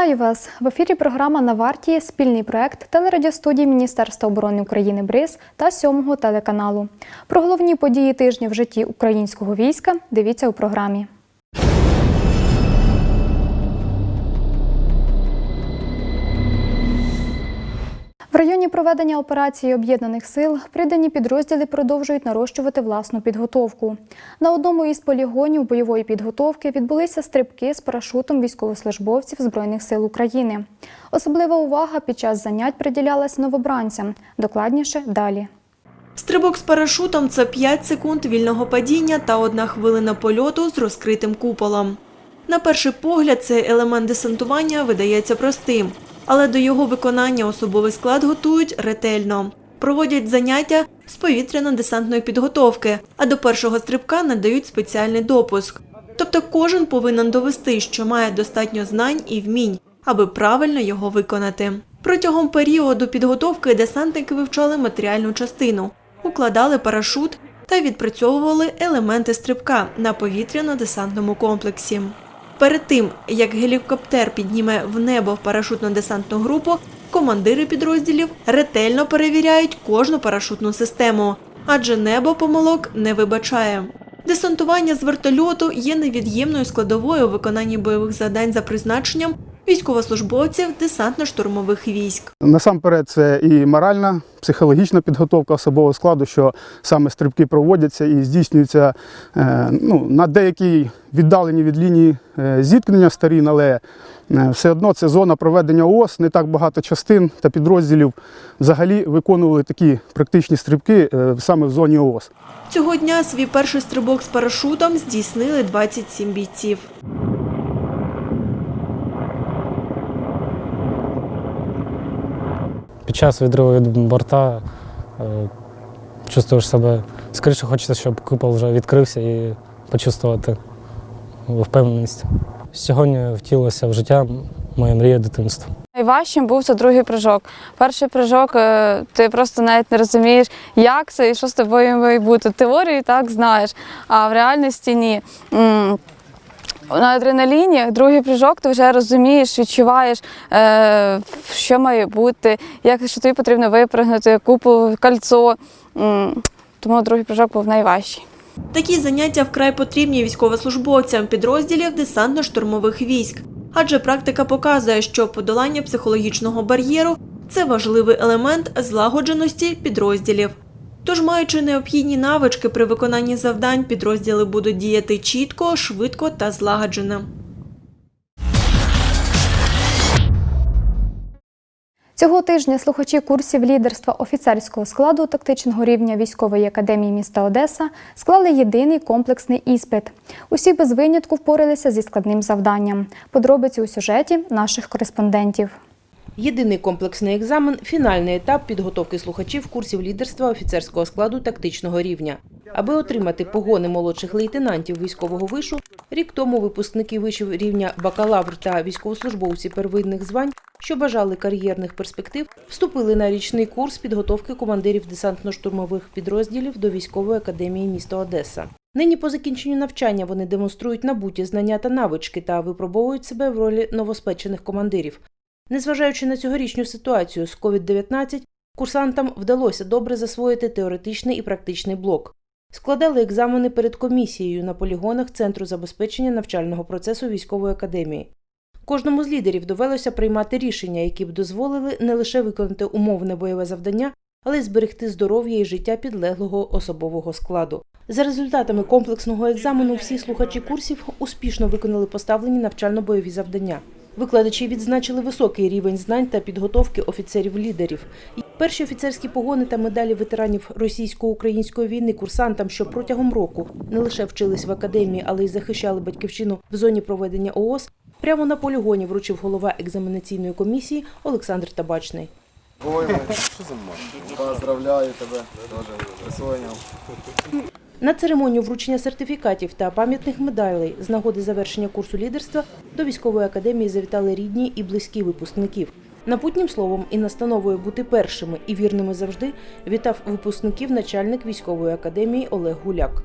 Вітаю вас! В ефірі програма на варті спільний проект телерадіостудії Міністерства оборони України БРИЗ та сьомого телеканалу. Про головні події тижня в житті українського війська дивіться у програмі. В районі проведення операції об'єднаних сил придані підрозділи продовжують нарощувати власну підготовку. На одному із полігонів бойової підготовки відбулися стрибки з парашутом військовослужбовців Збройних сил України. Особлива увага під час занять приділялась новобранцям. Докладніше далі. Стрибок з парашутом це 5 секунд вільного падіння та одна хвилина польоту з розкритим куполом. На перший погляд, цей елемент десантування видається простим, але до його виконання особовий склад готують ретельно. Проводять заняття з повітряно-десантної підготовки, а до першого стрибка надають спеціальний допуск. Тобто кожен повинен довести, що має достатньо знань і вмінь, аби правильно його виконати. Протягом періоду підготовки десантники вивчали матеріальну частину, укладали парашут та відпрацьовували елементи стрибка на повітряно-десантному комплексі. Перед тим, як гелікоптер підніме в небо парашутно-десантну групу, командири підрозділів ретельно перевіряють кожну парашутну систему, адже небо помилок не вибачає. Десантування з вертольоту є невід'ємною складовою у виконанні бойових завдань за призначенням військовослужбовців десантно-штурмових військ. Насамперед, це і моральна, психологічна підготовка особового складу, що саме стрибки проводяться і здійснюються е, ну, на деякій віддалені від лінії е, зіткнення сторін, але е, все одно це зона проведення ООС, не так багато частин та підрозділів взагалі виконували такі практичні стрибки саме в зоні ООС. Цього дня свій перший стрибок з парашутом здійснили 27 бійців. Під час відриву від борта е, чувствуєш себе. Скоріше хочеться, щоб купол вже відкрився і почувствувати впевненість. Сьогодні втілилося в життя моя мрія дитинства. Найважчим був це другий прыжок. Перший прыжок е, ти просто навіть не розумієш, як це і що з тобою має бути. Теорію так знаєш, а в реальності ні М, На адреналіні другий прыжок ти вже розумієш, відчуваєш, е, що має бути, як що тобі потрібно випрыгнути, купу, кольцо. М, Тому другий прыжок був найважчий. Такі заняття вкрай потрібні військовослужбовцям підрозділів десантно-штурмових військ, адже практика показує, що подолання психологічного бар'єру це важливий елемент злагодженості підрозділів. Тож, маючи необхідні навички при виконанні завдань, підрозділи будуть діяти чітко, швидко та злагоджено. Цього тижня слухачі курсів лідерства офіцерського складу тактичного рівня військової академії міста Одеса склали єдиний комплексний іспит. Усі без винятку впоралися зі складним завданням. Подробиці у сюжеті наших кореспондентів. Єдиний комплексний екзамен фінальний етап підготовки слухачів курсів лідерства офіцерського складу тактичного рівня. Аби отримати погони молодших лейтенантів військового вишу, рік тому випускники вишів рівня бакалавр та військовослужбовці первинних звань, що бажали кар'єрних перспектив, вступили на річний курс підготовки командирів десантно-штурмових підрозділів до військової академії міста Одеса. Нині по закінченню навчання вони демонструють набуті знання та навички та випробовують себе в ролі новоспечених командирів. Незважаючи на цьогорічну ситуацію з COVID-19, курсантам вдалося добре засвоїти теоретичний і практичний блок. Складали екзамени перед комісією на полігонах Центру забезпечення навчального процесу військової академії. Кожному з лідерів довелося приймати рішення, які б дозволили не лише виконати умовне бойове завдання, але й зберегти здоров'я і життя підлеглого особового складу. За результатами комплексного екзамену всі слухачі курсів успішно виконали поставлені навчально-бойові завдання. Викладачі відзначили високий рівень знань та підготовки офіцерів-лідерів. Перші офіцерські погони та медалі ветеранів російсько-української війни курсантам, що протягом року не лише вчились в академії, але й захищали батьківщину в зоні проведення ООС, прямо на полігоні вручив голова екзаменаційної комісії Олександр Табачний. Поздравляю тебе. Присвоєнням. На церемонію вручення сертифікатів та пам'ятних медалей з нагоди завершення курсу лідерства до військової академії завітали рідні і близькі випускників. Напутнім словом і настановою бути першими і вірними завжди вітав випускників начальник військової академії Олег Гуляк.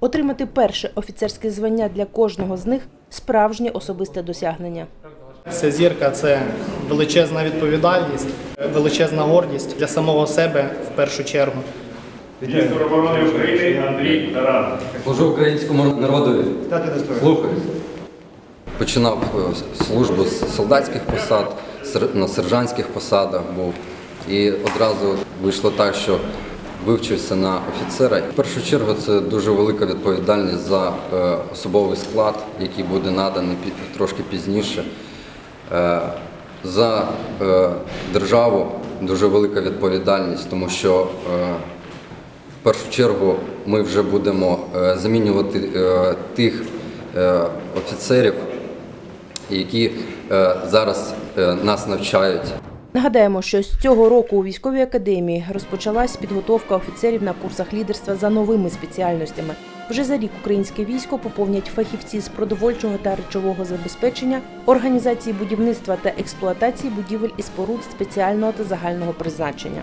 Отримати перше офіцерське звання для кожного з них справжнє особисте досягнення. Ця зірка це величезна відповідальність, величезна гордість для самого себе в першу чергу. Міністр оборони України Андрій Таран. Служу українському народові. Слухаю. Починав е, службу з солдатських посад, на сержантських посадах був. І одразу вийшло так, що вивчився на офіцера. В першу чергу це дуже велика відповідальність за е, особовий склад, який буде наданий трошки пізніше. Е, За державу дуже велика відповідальність, тому що першу чергу ми вже будемо е, замінювати е, тих е, офіцерів, які зараз нас навчають. Нагадаємо, що з цього року у військовій академії розпочалась підготовка офіцерів на курсах лідерства за новими спеціальностями. Вже за рік українське військо поповнять фахівці з продовольчого та речового забезпечення, організації будівництва та експлуатації будівель і споруд спеціального та загального призначення.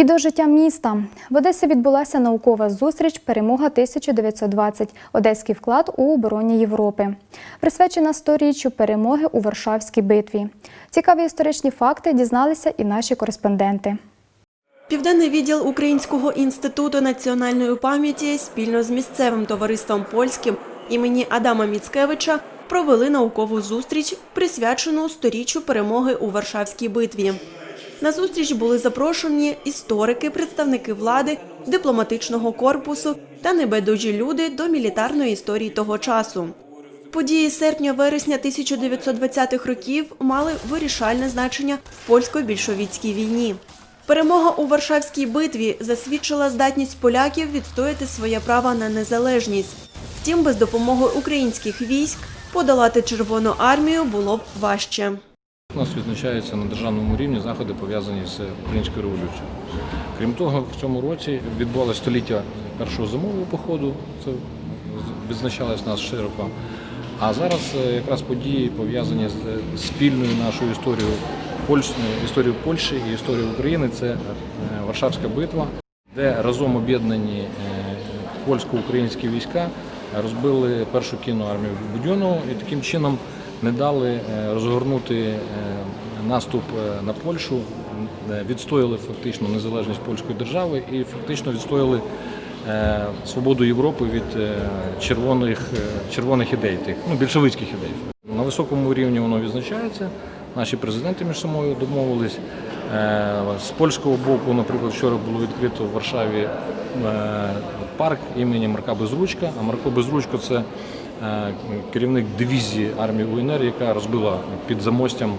І до життя міста в Одесі відбулася наукова зустріч Перемога 1920. Одеський вклад у обороні Європи, присвячена сторіччю перемоги у Варшавській битві. Цікаві історичні факти дізналися і наші кореспонденти. Південний відділ Українського інституту національної пам'яті спільно з місцевим товариством польським імені Адама Міцкевича провели наукову зустріч, присвячену сторіччю перемоги у Варшавській битві. На зустріч були запрошені історики, представники влади, дипломатичного корпусу та небайдужі люди до мілітарної історії того часу. Події серпня-вересня 1920-х років мали вирішальне значення в польсько-більшовіцькій війні. Перемога у Варшавській битві засвідчила здатність поляків відстояти своє право на незалежність. Втім, без допомоги українських військ подолати Червону армію було б важче. У нас відзначаються на державному рівні заходи пов'язані з українською революцією. Крім того, в цьому році відбулося століття першого зимового походу. Це відзначалось нас широко. А зараз е, якраз події пов'язані з е, спільною нашою історією Польщі, історією Польщі і історією України. Це е, Варшавська битва, де разом об'єднані польсько-українські війська розбили першу кінну армію Будьонного і таким чином не дали е, розгорнути е, наступ е, на Польщу, відстояли фактично незалежність польської держави і фактично відстояли свободу Європи від червоних, червоних ідей, тих, ну, більшовицьких ідей. На високому рівні воно відзначається. Наші президенти між собою домовились. З польського боку, наприклад, вчора було відкрито в Варшаві парк імені Марка Безручка. А Марко Безручко це керівник дивізії армії УНР, яка розбила під замостям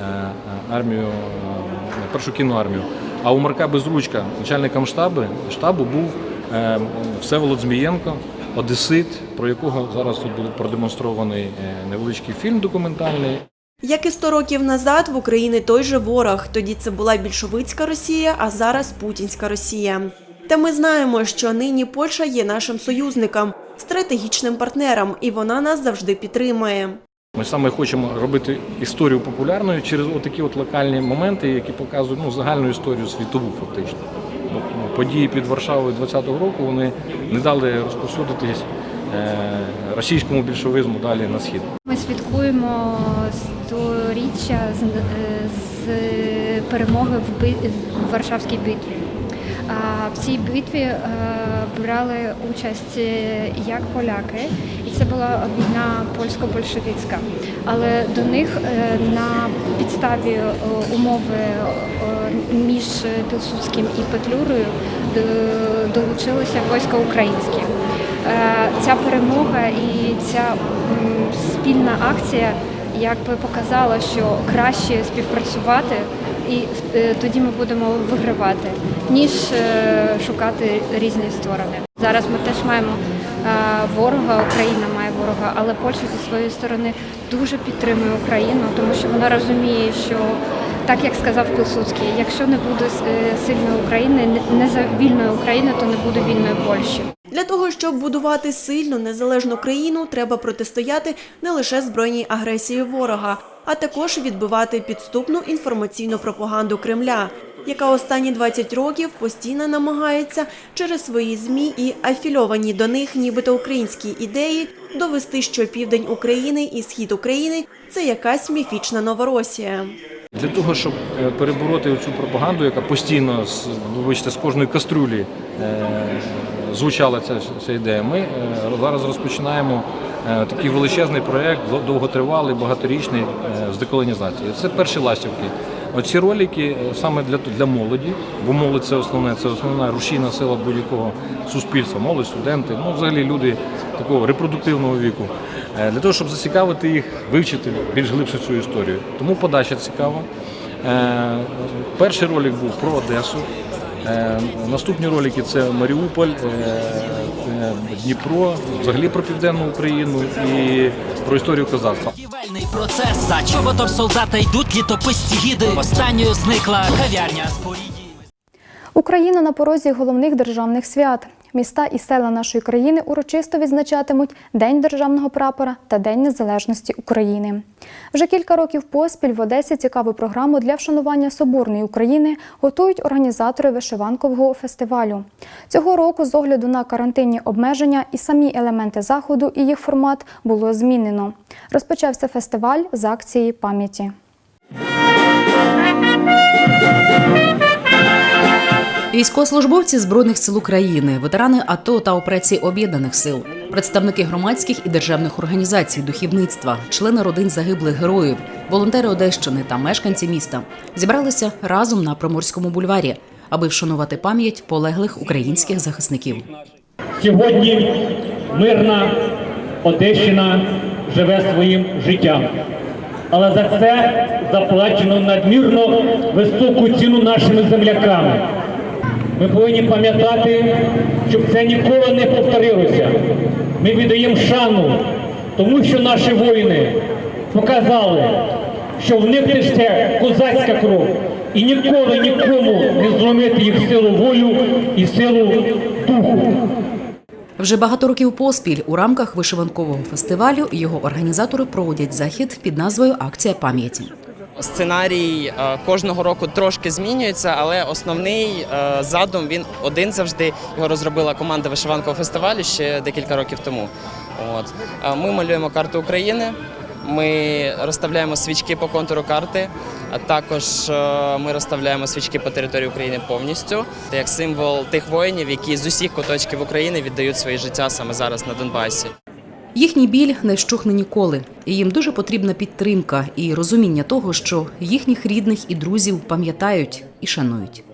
е, армію, е, першу кінну армію. А у Марка Безручка, начальником штабу, штабу був е, Всеволод Змієнко, одесит, про якого зараз тут буде продемонстрований е, невеличкий фільм документальний. Як і 100 років назад в Україні той же ворог. Тоді це була більшовицька Росія, а зараз путінська Росія. Та ми знаємо, що нині Польща є нашим союзником, стратегічним партнером, і вона нас завжди підтримує. Ми саме хочемо робити історію популярною через отакі от локальні моменти, які показують ну, загальну історію світову, фактично. Бо, ну, Події під Варшавою 20-го року вони не дали розповсюдитись е, російському більшовизму далі на схід. Ми святкуємо сторіччя з, е, з перемоги в, би- в Варшавській битві. В цій битві е, брали участь е, як поляки, і це була війна польсько-большевицька. Але до них е, на підставі умови між Пілсудським і Петлюрою е, долучилися війська українські. Е, Ця перемога і ця спільна акція якби показала, що краще співпрацювати, і тоді ми будемо вигравати, ніж е, шукати різні сторони. Зараз ми теж маємо е, ворога, Україна має ворога, але Польща зі своєї сторони дуже підтримує Україну, тому що вона розуміє, що так як сказав Пілсудський, якщо не буде е, сильної України, не- за вільної України, то не буде вільної Польщі. Для того, щоб будувати сильну незалежну країну, треба протистояти не лише збройній агресії ворога, а також відбивати підступну інформаційну пропаганду Кремля, яка останні 20 років постійно намагається через свої змі і афільовані до них, нібито українські ідеї, довести, що південь України і схід України це якась міфічна Новоросія. Для того, щоб е, перебороти цю пропаганду, яка постійно з, вибачте, з кожної кастрюлі е, звучала ця, ця ідея, ми е, зараз розпочинаємо такий величезний проєкт, дов- довготривалий, багаторічний з деколонізації. Це перші ластівки. Оці ролики е, саме для, для молоді, бо молодь це основне, це основна рушійна сила будь-якого суспільства. Молодь, студенти, ну взагалі люди такого репродуктивного віку. Е, Для того, щоб зацікавити їх, вивчити більш глибше цю історію. Тому подача цікава. Е, Перший ролик був про Одесу. Наступні ролики це Маріуполь, Дніпро, взагалі про південну Україну і про історію козацтва. Будівельний процес за чоботом солдата йдуть літописці гіди. Останньою зникла кав'ярня з поріді. Україна на порозі головних державних свят. Міста і села нашої країни урочисто відзначатимуть День державного прапора та День Незалежності України. Вже кілька років поспіль в Одесі цікаву програму для вшанування Соборної України готують організатори вишиванкового фестивалю. Цього року, з огляду на карантинні обмеження і самі елементи заходу і їх формат було змінено. Розпочався фестиваль з акції пам'яті. Військовослужбовці Збройних сил України, ветерани АТО та операції Об'єднаних сил, представники громадських і державних організацій, духовництва, члени родин загиблих героїв, волонтери Одещини та мешканці міста зібралися разом на Приморському бульварі, аби вшанувати пам'ять полеглих українських захисників. Сьогодні мирна Одещина живе своїм життям. Але за це заплачено надмірно високу ціну нашими земляками. Ми повинні пам'ятати, щоб це ніколи не повторилося. Ми віддаємо шану, тому що наші воїни показали, що в них тече козацька кров. І ніколи нікому не зломити їх силу волю і силу духу. Вже багато років поспіль у рамках вишиванкового фестивалю його організатори проводять захід під назвою Акція пам'яті. Сценарій е, кожного року трошки змінюється, але основний е, задум він один завжди. Його розробила команда вишиванкового фестивалю ще декілька років тому. От Е, ми малюємо карту України. Ми розставляємо свічки по контуру карти, а також ми розставляємо свічки по території України повністю. Як символ тих воїнів, які з усіх куточків України віддають своє життя саме зараз на Донбасі. Їхній біль не вщухне ніколи, і їм дуже потрібна підтримка і розуміння того, що їхніх рідних і друзів пам'ятають і шанують.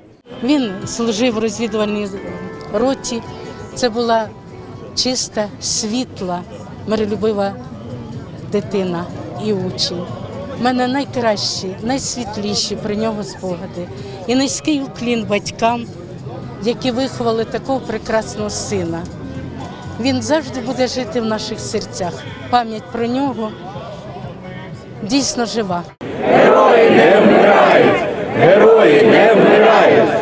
Він служив в розвідувальній роті. Це була чиста, світла, миролюбива дитина і учень. У мене найкращі, найсвітліші про нього спогади. І низький уклін батькам, які виховали такого прекрасного сина. Він завжди буде жити в наших серцях. Пам'ять про нього дійсно жива. Герої не вмирають! Герої не вмирають!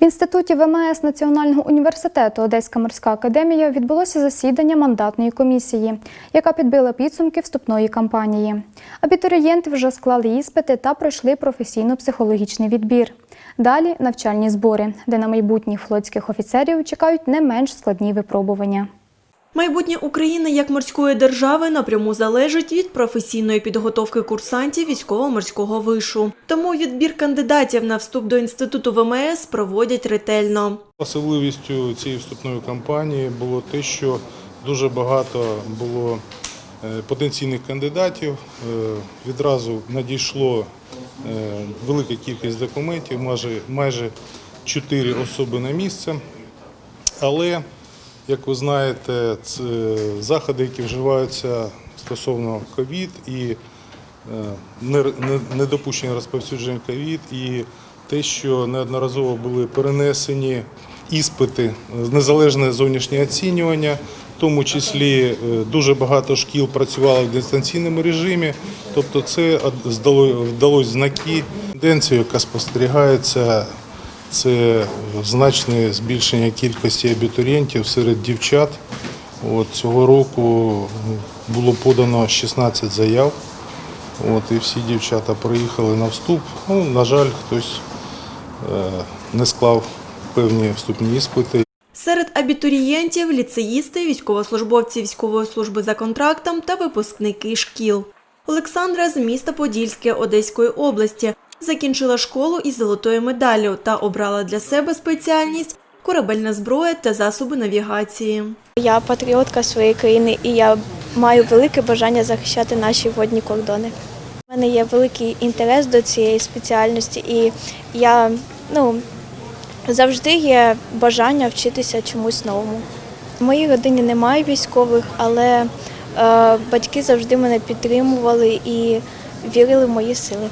В інституті ВМС Національного університету Одеська морська академія відбулося засідання мандатної комісії, яка підбила підсумки вступної кампанії. Абітурієнти вже склали іспити та пройшли професійно-психологічний відбір. Далі навчальні збори, де на майбутніх флотських офіцерів чекають не менш складні випробування. Майбутнє України як морської держави напряму залежить від професійної підготовки курсантів військово-морського вишу. Тому відбір кандидатів на вступ до інституту ВМС проводять ретельно. Особливістю цієї вступної кампанії було те, що дуже багато було е, потенційних кандидатів. Е, Відразу надійшло е, велика кількість документів, майже, 4 особи на місце. Але, як ви знаєте, це заходи, які вживаються стосовно ковід і е, не- не- недопущення розповсюдження ковід і те, що неодноразово були перенесені іспити, незалежне зовнішнє оцінювання, в тому числі е, дуже багато шкіл працювало в дистанційному режимі. Тобто, це вдалося знаки. Тенденцію, яка спостерігається, це значне збільшення кількості абітурієнтів серед дівчат. От, цього року було подано 16 заяв. От, і всі дівчата приїхали на вступ. Ну, на жаль, хтось е, не склав певні вступні іспити. Серед абітурієнтів ліцеїсти, військовослужбовці військової служби за контрактом та випускники шкіл. Олександра з міста Подільське Одеської області закінчила школу із золотою медаллю та обрала для себе спеціальність корабельна зброя та засоби навігації. Я патріотка своєї країни і я маю велике бажання захищати наші водні кордони. У мене є великий інтерес до цієї спеціальності, і я ну, завжди є бажання вчитися чомусь новому. В моїй родині немає військових, але е, батьки завжди мене підтримували і вірили в мої сили.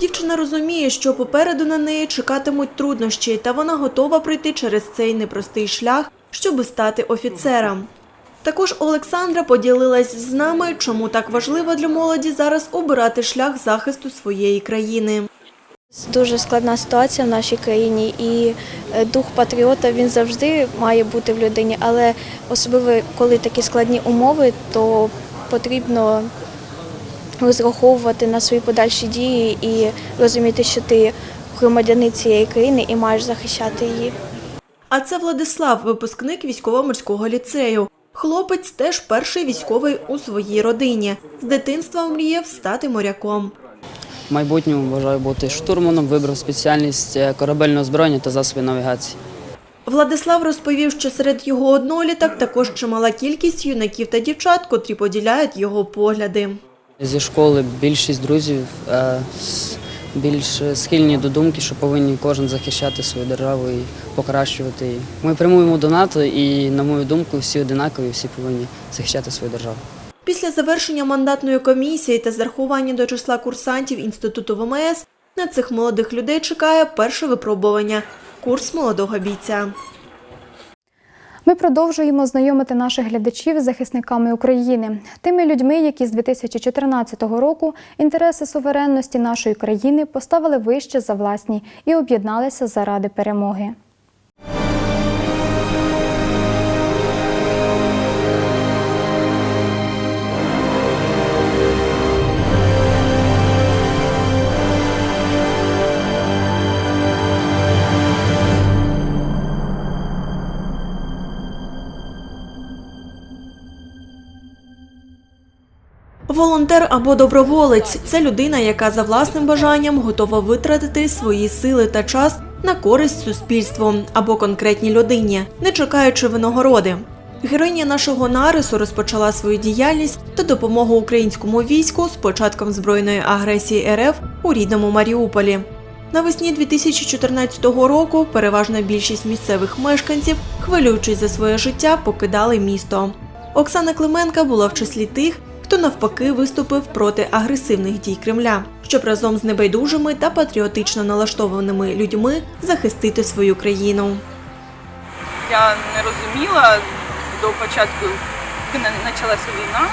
Дівчина розуміє, що попереду на неї чекатимуть труднощі, та вона готова пройти через цей непростий шлях, щоби стати офіцером. Також Олександра поділилась з нами, чому так важливо для молоді зараз обирати шлях захисту своєї країни. Дуже складна ситуація в нашій країні, і е, дух патріота він завжди має бути в людині, але особливо коли такі складні умови, то потрібно розраховувати на свої подальші дії і розуміти, що ти громадянин цієї країни і маєш захищати її. А це Владислав, випускник військово-морського ліцею. Хлопець теж перший військовий у своїй родині. З дитинства мріяв стати моряком. В майбутньому бажаю бути штурманом, вибрав спеціальність е, корабельного озброєння та засоби навігації. Владислав розповів, що серед його одноліток також чимала кількість юнаків та дівчат, котрі поділяють його погляди. Зі школи більшість друзів е, більш схильні до думки, що повинні кожен захищати свою державу і покращувати її. Ми прямуємо до НАТО, і, на мою думку, всі одинакові, всі повинні захищати свою державу. Після завершення мандатної комісії та зарахування до числа курсантів Інституту ВМС на цих молодих людей чекає перше випробування – курс молодого бійця. Ми продовжуємо знайомити наших глядачів з захисниками України, тими людьми, які з 2014 року інтереси суверенності нашої країни поставили вище за власні і об'єдналися заради перемоги. Волонтер або доброволець це людина, яка за власним бажанням готова витратити свої сили та час на користь суспільству або конкретній людині, не чекаючи винагороди. Героїня нашого нарису розпочала свою діяльність та допомогу українському війську з початком збройної агресії РФ у рідному Маріуполі. Навесні 2014 року переважна більшість місцевих мешканців, хвилюючись за своє життя, покидали місто. Оксана Клименка була в числі тих, хто навпаки виступив проти агресивних дій Кремля, щоб разом з небайдужими та патріотично налаштованими людьми захистити свою країну. Я не розуміла до початку, коли почалася війна, е,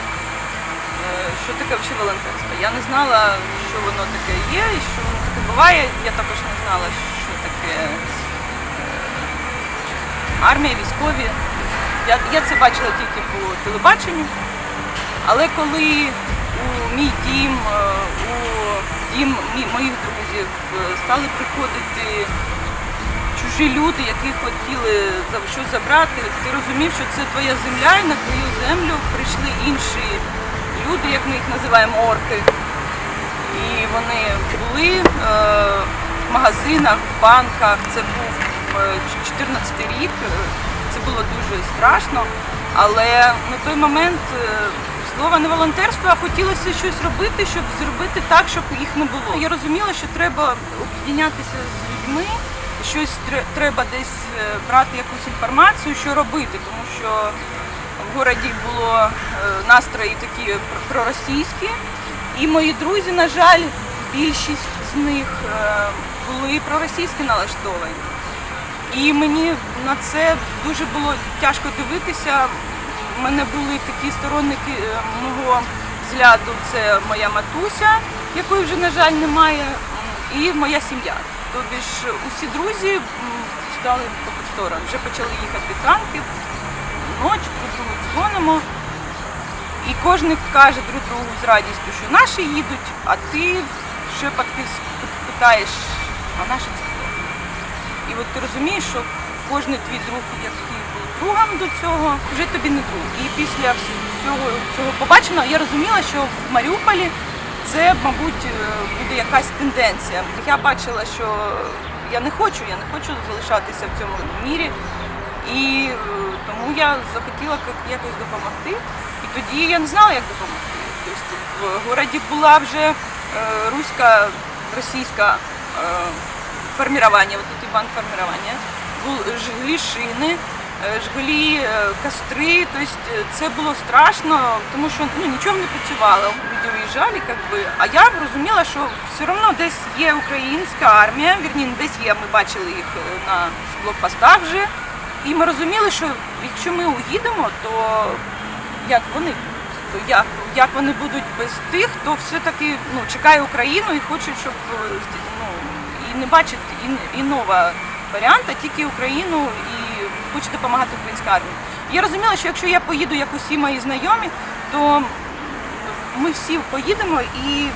що таке взагалі волонтерство. Я не знала, що воно таке є і що воно таке буває. Я також не знала, що таке е, армія, військові. Я, я це бачила тільки по телебаченню. Але коли у мій дім, е, у дім моїх друзів е, стали приходити чужі люди, які хотіли щось забрати, ти розумів, що це твоя земля, і на твою землю прийшли інші люди, як ми їх називаємо орки. І вони були е, в магазинах, в банках. Це був е, 14 рік. Це було дуже страшно. Але на той момент слова не волонтерство, а хотілося щось робити, щоб зробити так, щоб їх не було. Я розуміла, що треба об'єднатися з людьми, щось треба десь е, брати якусь інформацію, що робити, тому що в городі було е, настрої такі проросійські. І мої друзі, на жаль, більшість з них е, були проросійськи налаштовані. І мені на це дуже було тяжко дивитися. У мене були такі сторонники е, мого взгляду. Це моя матуся, якої вже, на жаль, немає, і моя сім'я. Тобі ж усі друзі стали по ту. Вже почали їхати танки, ночі, другу дзвонимо. І кожен каже друг другу з радістю, що наші їдуть, а ти шепотки питаєш, а наші це хто? І от ти розумієш, що кожний твій друг, який був другом до цього, вже тобі не друг. І після всього цього побаченого я розуміла, що в Маріуполі це, мабуть, е, буде якась тенденція. Я бачила, що я не хочу, я не хочу залишатися в цьому мірі. І е, тому я захотіла якось допомогти. І тоді я не знала, як допомогти. Тобто в місті була вже е, руська, російська е, формирование, вот эти банд формирования. Жгли шини, е, жгли е, костри, тобто це було страшно, тому що ну, нічого не працювало. Люди виїжджали, как би. а я розуміла, що все одно десь є українська армія, вірні, десь є, ми бачили їх на блокпостах вже. І ми розуміли, що якщо ми уїдемо, то як вони, як, як вони будуть без тих, хто все-таки ну, чекає Україну і хоче, щоб ну, і не бачить і, іного варіанта, тільки Україну і хоче допомагати українській армії. Я розуміла, що якщо я поїду, як усі мої знайомі, то ми всі поїдемо і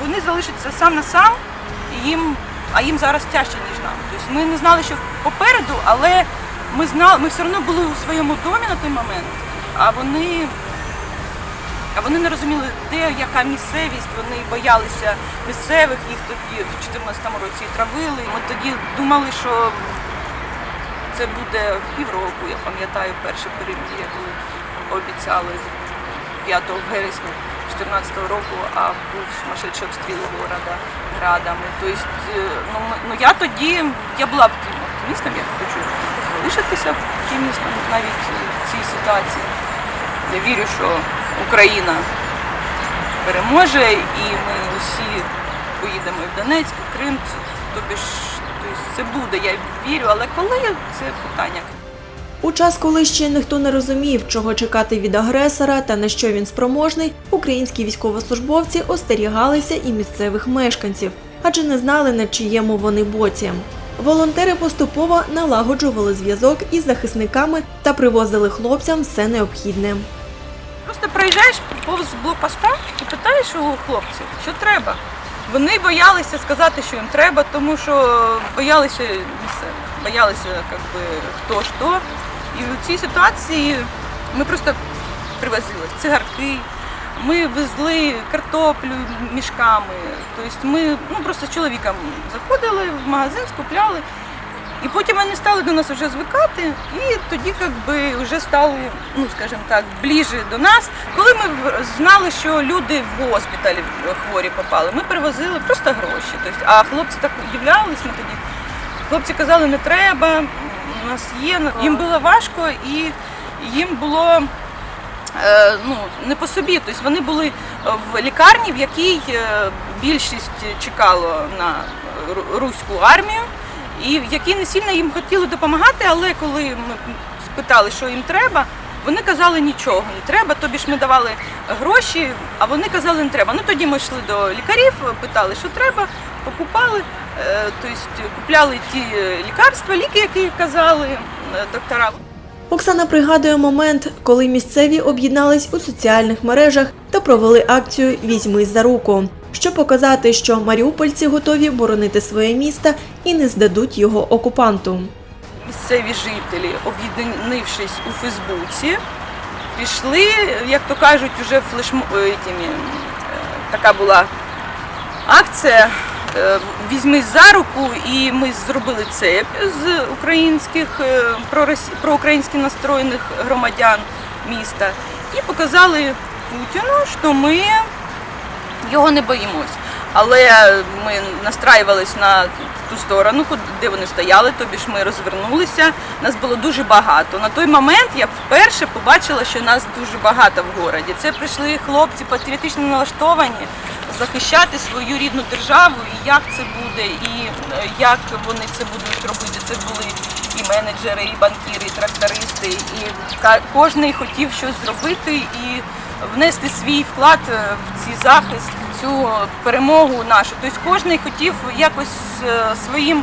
вони залишаться сам на сам, їм, а їм зараз тяжче, ніж нам. Тобто ми не знали, що попереду, але ми знали, ми все одно були у своєму домі на той момент, а вони а вони не розуміли, де яка місцевість, вони боялися місцевих, їх тоді в 2014 році травили. Ми тоді думали, що це буде півроку, я пам'ятаю, перше перемір'я, коли обіцяли 5 вересня 2014 року, а був сумасшедший обстріл города градами. Тобто, е, ну, ну я тоді я була оптимістом, я хочу залишитися оптимістом навіть в цій ситуації. Я вірю, що Україна переможе і ми усі поїдемо в Донецьк, в Крим. Тобі ж тобто це буде, я вірю, але коли це питання. У час, коли ще ніхто не розумів, чого чекати від агресора та на що він спроможний, українські військовослужбовці остерігалися і місцевих мешканців, адже не знали, на чиєму вони боці. Волонтери поступово налагоджували зв'язок із захисниками та привозили хлопцям все необхідне. Просто проїжджаєш повз блокпоста і питаєш у хлопців, що треба. Вони боялися сказати, що їм треба, тому що боялися місцевих, боялися як би, хто що. І в цій ситуації ми просто привозили цигарки, ми везли картоплю мішками. Тобто ми ну, просто з чоловіком заходили в магазин, скупляли. І потім вони стали до нас вже звикати, і тоді як би, вже стали, ну скажімо так, ближче до нас. Коли ми знали, що люди в госпіталі хворі попали, ми привозили просто гроші. Тобто, а хлопці так удивлялись, ми тоді. Хлопці казали, не треба, у нас є. Їм було важко і їм було е, ну, не по собі. Тобто вони були в лікарні, в якій е, більшість чекало на руську армію, і в якій не сильно їм хотіли допомагати, але коли ми спитали, що їм треба, вони казали нічого не треба, тобі ж ми давали гроші, а вони казали не треба. Ну тоді ми йшли до лікарів, питали, що треба, покупали, е, тобто купляли ті лікарства, ліки, які казали е, доктора. Оксана пригадує момент, коли місцеві об'єднались у соціальних мережах та провели акцію Візьмись за руку, щоб показати, що маріупольці готові боронити своє місто і не здадуть його окупанту. місцеві жителі, об'єднавшись у Фейсбуці, пішли, як то кажуть, уже флешмо... е, е, така була акція. е, Візьми за руку, і ми зробили цеп з українських е, проросі- проукраїнськи настроєних громадян міста і показали Путіну, що ми його не боїмось. Але ми настраювалися на ту сторону, де вони стояли, тобі ж ми розвернулися. Нас було дуже багато. На той момент я вперше побачила, що нас дуже багато в городі. Це прийшли хлопці патріотично налаштовані захищати свою рідну державу, і як це буде, і е, як вони це будуть робити. Це були і менеджери, і банкіри, і трактористи, і кожен хотів щось зробити і внести свій вклад е, в цей захист, в цю перемогу нашу. Тобто кожен хотів якось е, своїм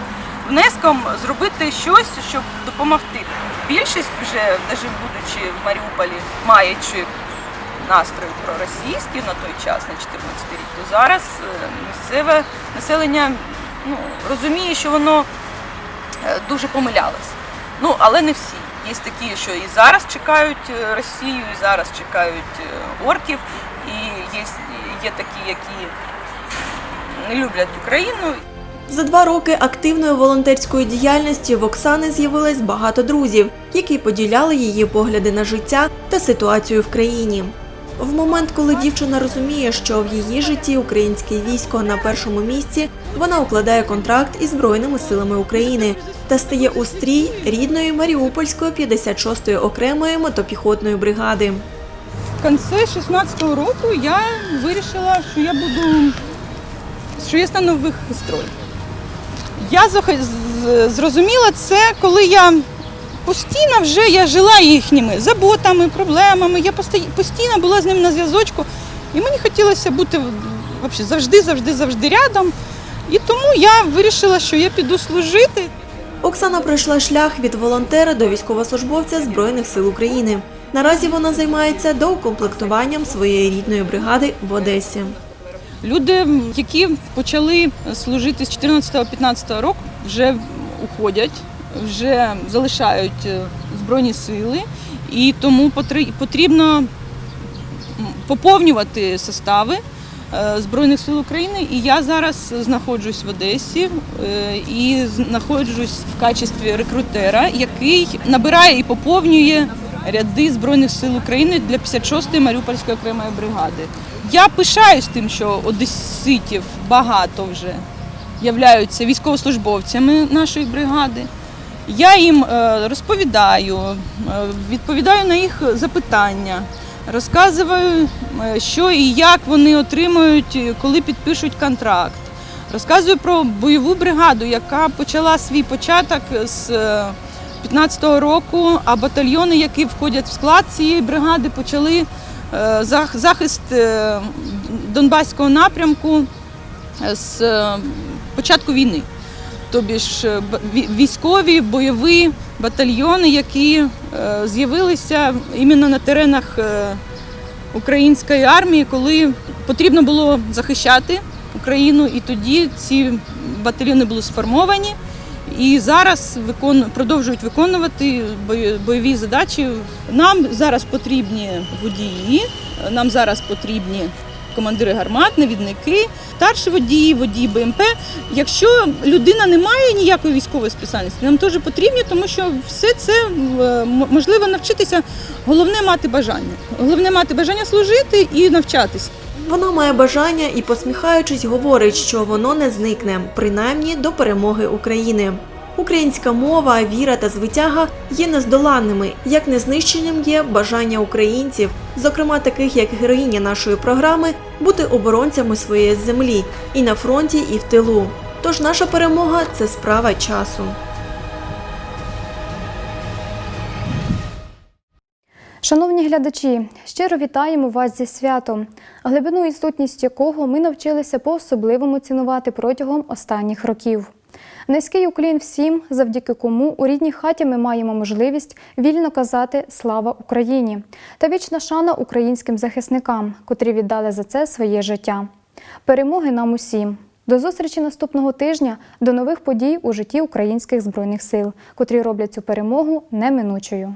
внеском зробити щось, щоб допомогти. Більшість вже, навіть будучи в Маріуполі, маючи настрої проросійські на той час, на 14 рік, то зараз е, місцеве населення ну, розуміє, що воно дуже помилялось. Ну, але не всі. Є такі, що і зараз чекають е, Росію, і зараз чекають е, орків, і є, є такі, які не люблять Україну. За два роки активної волонтерської діяльності в Оксани з'явилось багато друзів, які поділяли її погляди на життя та ситуацію в країні. В момент, коли дівчина розуміє, що в її житті українське військо на першому місці, вона укладає контракт із Збройними силами України та стає у стрій рідної Маріупольської 56-ї окремої мотопіхотної бригади. В кінці 16-го року я вирішила, що я буду, що я стану в їх строй. Я зрозуміла це, коли я постійно вже я жила їхніми заботами, проблемами. Я постій- постійно була з ним на зв'язочку, і мені хотілося бути вообще, завжди, завжди, завжди рядом. І тому я вирішила, що я піду служити. Оксана пройшла шлях від волонтера до військовослужбовця Збройних сил України. Наразі вона займається доукомплектуванням своєї рідної бригади в Одесі. Люди, які почали служити з 14-15 року, вже уходять, вже залишають е, Збройні сили, і тому потрібно поповнювати состави е, Збройних сил України. І я зараз знаходжусь в Одесі е, і знаходжусь в качестві рекрутера, який набирає і поповнює ряди Збройних сил України для 56-ї Маріупольської окремої бригади. Я пишаюсь тим, що одеситів багато вже являються військовослужбовцями нашої бригади. Я їм е, розповідаю, е, відповідаю на їх запитання, розказую, е, що і як вони отримують, коли підпишуть контракт. Розказую про бойову бригаду, яка почала свій початок з 15-го року, а батальйони, які входять в склад цієї бригади, почали захист Донбаського напрямку з початку війни. Тобі ж е, військові бойові батальйони, які е, з'явилися іменно на теренах е, української армії, коли потрібно було захищати Україну, і тоді ці батальйони були сформовані. І зараз викон... продовжують виконувати бойові задачі. Нам зараз потрібні водії, нам зараз потрібні командири гармат, навідники, старші водії, водії БМП. Якщо людина не має ніякої військової спеціальності, нам теж потрібні, тому що все це можливо навчитися. Головне мати бажання. Головне мати бажання служити і навчатися. Вона має бажання і, посміхаючись, говорить, що воно не зникне, принаймні до перемоги України. Українська мова, віра та звитяга є нездоланними, як незнищеним є бажання українців, зокрема таких як героїня нашої програми, бути оборонцями своєї землі і на фронті, і в тилу. Тож наша перемога це справа часу. Шановні глядачі, щиро вітаємо вас зі святом, глибину і сутність якого ми навчилися по-особливому цінувати протягом останніх років. Низький уклін всім, завдяки кому у рідній хаті ми маємо можливість вільно казати Слава Україні та вічна шана українським захисникам, котрі віддали за це своє життя. Перемоги нам усім! До зустрічі наступного тижня, до нових подій у житті українських збройних сил, котрі роблять цю перемогу неминучою.